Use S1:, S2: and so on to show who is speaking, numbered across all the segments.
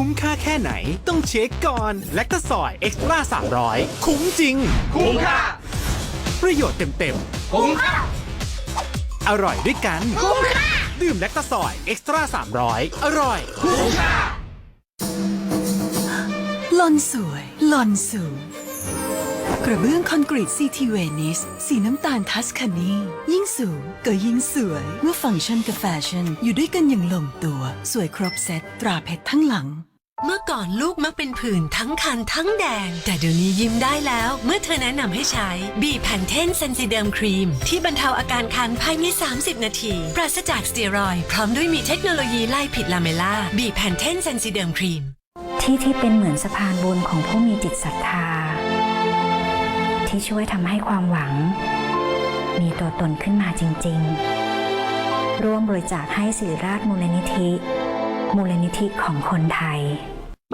S1: คุ้มค่าแค่ไหน ต้องเช็คก่อนแลคตาซอยเอ็กซ์ตร้า300 คุ้มจริง
S2: คุ้มค่า
S1: ประโยชน์เต็ม
S2: คุ้มค่า
S1: ๆอร่อยด้วยกัน
S3: คุ้มค่า
S1: ดื่มแลคตาซอยเอ็กซ์ตร้า300 อร่อย
S2: คุ้มค่า
S4: หล่อนสวยหล่อนสูง กระเบื้องคอนกรีตซีทีเวนิสสีน้ำตาลทัสคานียิ่งสูงก็ยิ่งสวย เมื่อฟังก์ชันกับแฟชั่น อยู่ด้วยกันอย่างลงตัว สวยครบเซตตราเพชรทั้งหลัง
S5: เมื่อก่อนลูกมักเป็นผื่นทั้งคันทั้งแดง แต่เดี๋ยวนี้ยิ้มได้แล้ว เมื่อเธอแนะนำให้ใช้บีแพนเทนเซนซิเดิมครีม ที่บรรเทาอาการคันภายใน 30 นาที ปราศจากสเตียรอยด์พร้อมด้วยมีเทคโนโลยีไล่ผิดลาเมล่าบีแพนเทนเซนซิเดิมครีม
S6: ที่ที่เป็นเหมือนสะพานบุญของผู้มีจิตศรัทธา ที่ช่วยทำให้ความหวัง มีตัวตนขึ้นมาจริง ๆ ร่วมบริจาคให้ศิริราชมูลนิธิ มูลนิธิของคนไทย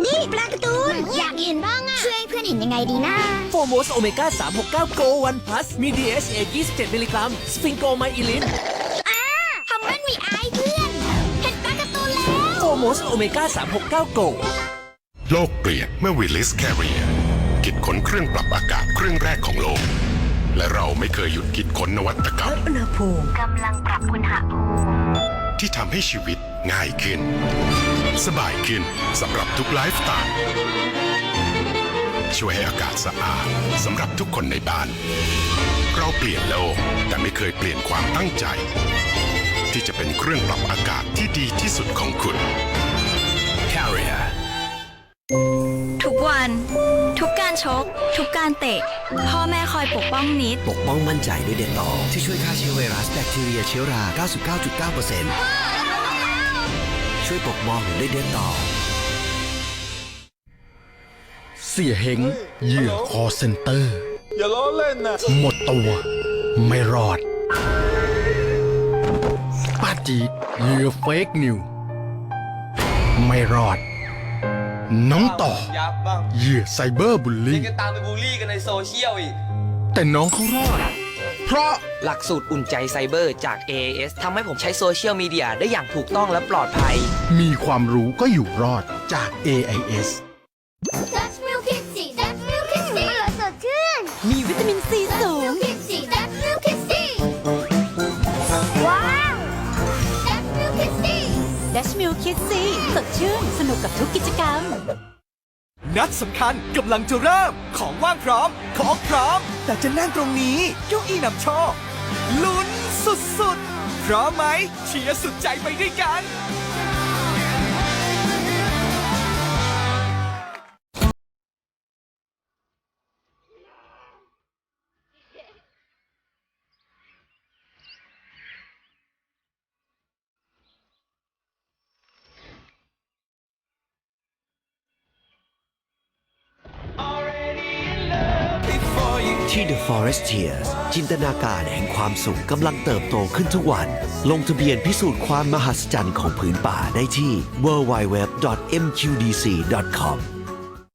S3: นี่ปลาการ์ตูนอยากเห็นบ้างอะช่วยให้เพื่อนเห็นยังไงดีนะ
S7: โฟโมสโอเมก้า369โกวันพลัสมี DHA 27มิลลิกรัมสฟิงโกไมอิลิน
S3: ทำมันมีอายเพื่อนเห็นปลาการ์ตูนแล้ว
S7: โฟโมสโอเมก้า369โก
S8: โลกเปลี่ยนเมื่อวิลลิสแคริเอ คิดค้นเครื่องปรับอากาศเครื่องแรกของโลก และเราไม่เคยหยุดคิดค้นนวัตกรรม
S6: อุณหภูมิกำลังปรับอุณหภูมิ
S8: ที่ทำให้ชีวิตง่ายขึ้น สบายขึ้นสำหรับทุกไลฟ์สไตล์ช่วยให้อากาศสะอาดสำหรับทุกคนในบ้าน เราเปลี่ยนโลก แต่ไม่เคยเปลี่ยนความตั้งใจ ที่จะเป็นเครื่องปรับอากาศที่ดีที่สุดของคุณ Carrier
S9: ทุกวัน ทุกการชก ทุกการเตะ พ่อแม่คอยปกป้องนิด
S7: ปกป้องมั่นใจด้วยเดนตอที่ช่วยฆ่าเชื้อไวรัสแบคทีเรียเชื้อรา 99.9%ช่วยปกป้องด้วยเดนตอ
S10: เสียเฮงเหยื่อคอเซ็นเตอร์ อย่าล้อเล่นนะหมดตัว ไม่รอด ป้าจีดเหยื่อเฟกนิว ไม่รอด น้องต่อ
S2: ยับบ้าง
S10: เหยื่อไซเบอร์บุล
S2: ยั
S10: ลี่
S2: งจะตามไปบูลลี่กันในโซเชียลอีก
S10: แต่น้องเขารอด เพราะ
S11: หลักสูตรอุ่นใจไซเบอร์จาก AAS ทำให้ผมใช้โซเชียลมีเดียได้อย่างถูกต้องและปลอดภัย
S10: มีความรู้ก็อยู่รอดจาก AIS
S4: คิดซีสดชื่นสนุกกับทุกกิจกรรม
S1: นัดสำคัญกำลังจะเริ่ม ของว่างพร้อม ของพร้อม แต่จะนั่งตรงนี้เก้าอี้นำโชคลุ้นสุดๆ พร้อมไหมเชียร์สุดใจไปด้วยกัน
S7: ที่ The Forestiers จินตนาการแห่งความสุขกำลังเติบโตขึ้นทุกวัน ลงทะเบียนพิสูจน์ความมหัศจรรย์ของผืนป่าได้ที่ www.mqdc.com